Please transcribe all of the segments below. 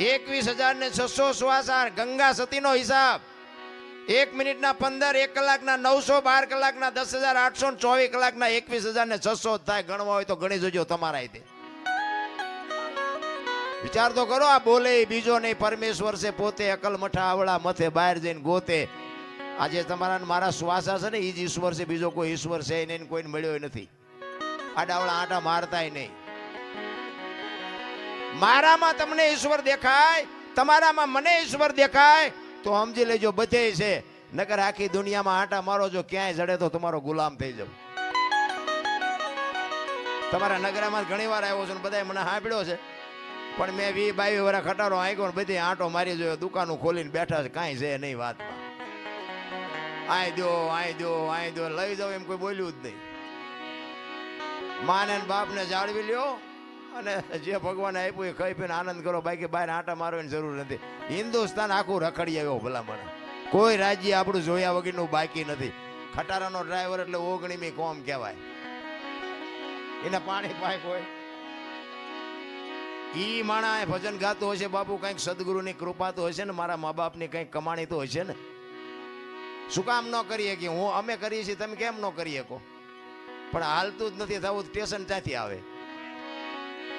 એકવીસ હજાર ને છસો શ્વાસ આ ગંગા સતીનો હિસાબ. એક મિનિટના પંદર, એક કલાકના નવસો, બાર કલાકના દસ હજાર, આઠસો ચોવીસ કલાકના એકવીસ હજાર ને છસો થાય. ગણવા હોય તો ગણી જોજો તમારા રીતે વિચાર તો કરો, આ બોલે બીજો નહીં. પરમેશ્વર છે પોતે અકલ મઠા આવડા મથે બહાર જઈને ગોતે. આજે તમારા મારા શ્વાસા છે ને એ જ ઈશ્વર છે, બીજો કોઈ ઈશ્વર છે નહીં કોઈને મળ્યો નથી. આડાવડા આટા મારતાય નહીં. મારામાં તમને ઈશ્વર દેખાય, તમારામાં મને ઈશ્વર દેખાય, તો સમજી લેજો બધે છે. નકર આખી દુનિયામાં આટા મારો, જો ક્યાંય જડે તો તમારો ગુલામ થઈ જાવ. તમારા નગરામાં ઘણી વાર આવ્યો છું બધાએ મને સાંભળ્યો છે. પણ મેં વી બાવી વરા ખટારો આંક્યો ને બધી આંટો મારી જોયો, દુકાનો ખોલીને બેઠા છે, કાંઈ છે નહીં વાતમાં. આય દો આય દો આય દો, લઈ જાઓ એમ કોઈ બોલ્યું જ નહીં. માને બાપને જાળવી લ્યો. અને જે ભગવાને આપ્યું એ ખાઈ પીને આનંદ કરો. બાકી બહાર આંટા મારવાની જરૂર નથી. હિન્દુસ્તાન આખું રખડી આવ્યો ભલામણ. કોઈ રાજ્ય આપણું જોયા વગરનું બાકી નથી. ખટારાનો ડ્રાઈવર એટલે ઓગણીમી કોમ કહેવાય. એને પાણી પાઇપ હોય. ઈ માણા ભજન ગાતો હશે, બાપુ કંઈક સદગુરુની કૃપા તો હશે ને, મારા મા બાપની કંઈક કમાણી તો હશે ને. શું કામ ન કરીએ કે હું અમે કરીએ છીએ, તમે કેમ ન કરી શકો? પણ હાલતું જ નથી થવું, સ્ટેશન ત્યાંથી આવે.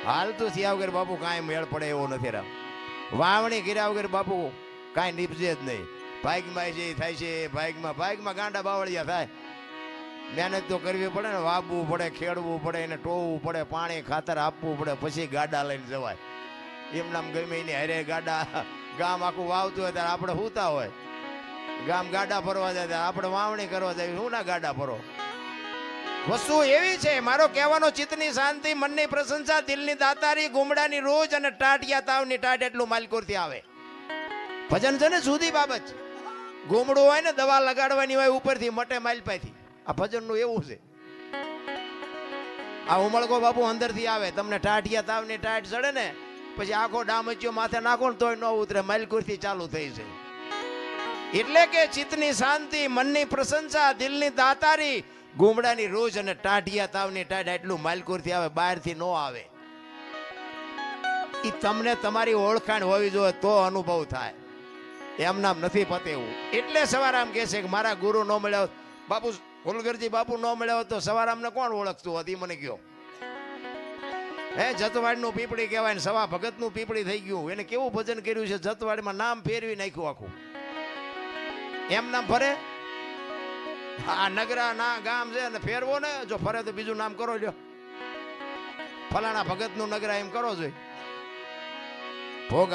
હાલતું થયા વગર બાપુ કાંઈ મેળ પડે એવો નથી રામ વાવણી કર્યા વગર બાપુ કાંઈ નીપજે જ નહીં. ભાગમાં જે થાય છે ભાગમાં ભાગમાં ગાંડા બાવળિયા થાય. મહેનત તો કરવી પડે ને, વાવવું પડે, ખેડવું પડે, એને ટોવું પડે, પાણી ખાતર આપવું પડે, પછી ગાડા લઈને જવાય. એમ નામ ગમે એની હરે ગાડા, ગામ આખું વાવતું હોય ત્યારે આપણે સૂતા હોય. ગામ ગાડા ફરવા જાય ત્યારે આપણે વાવણી કરવા જાય. શું ના ગાડા ફરો વસ્તુ એવી છે, મારો કહેવાનો ચિત્તની શાંતિ, મનની પ્રશંસા, દિલની દાતારી, ગુમડાની રોજ અને ટાટિયા તાવની ટાટ એટલું માલકોરથી આવે. ભજન છે ને જુદી બાબત છે. ગુમડું હોય ને દવા લગાડવાની હોય ઉપરથી, મટે માલપાથી આ ભજનનું એવું છે. આ ઉમળકો બાપુ અંદરથી આવે, તમને ટાટિયા તાવની ટાટ ચડે ને, પછી આખો ડામચ્યો માથે નાખો ને તોય ન ઉતરે, માલકુરથી ચાલુ થઈ છે એટલે કે ચિત્તની શાંતિ, મનની પ્રશંસા, દિલની દાતારી ગુમડાની રોજ અને ટાઢિયા તાવની ટાઢ એટલું માલકુરથી આવે, બહારથી ન આવે. એ તમને તમારી ઓળખાણ હોવી જોઈએ તો અનુભવ થાય. એમ નામ નથી પતેવું એટલે સવારામ કહે છે કે મારા ગુરુ ન મળ્યા બાપુ ફુલગરજી બાપુ ન મળ્યા તો સવારામને કોણ ઓળખતું હતી? મને કયો હે, જતવાડનું પીપળી કહેવાય ને સવા ભગતનું પીપળી થઈ ગયું. એને કેવું ભજન કર્યું છે? જતવાડમાં નામ ફેરવી નાખ્યું આખું. એમ નામ ફરે? આ નગરા ના ગામ છે ને ફેરવો ને, જો ફરે તો બીજું નામ કરો લ્યો. ફલાણા ભગતનું નગરા એમ કરો જોઈએ ભોગ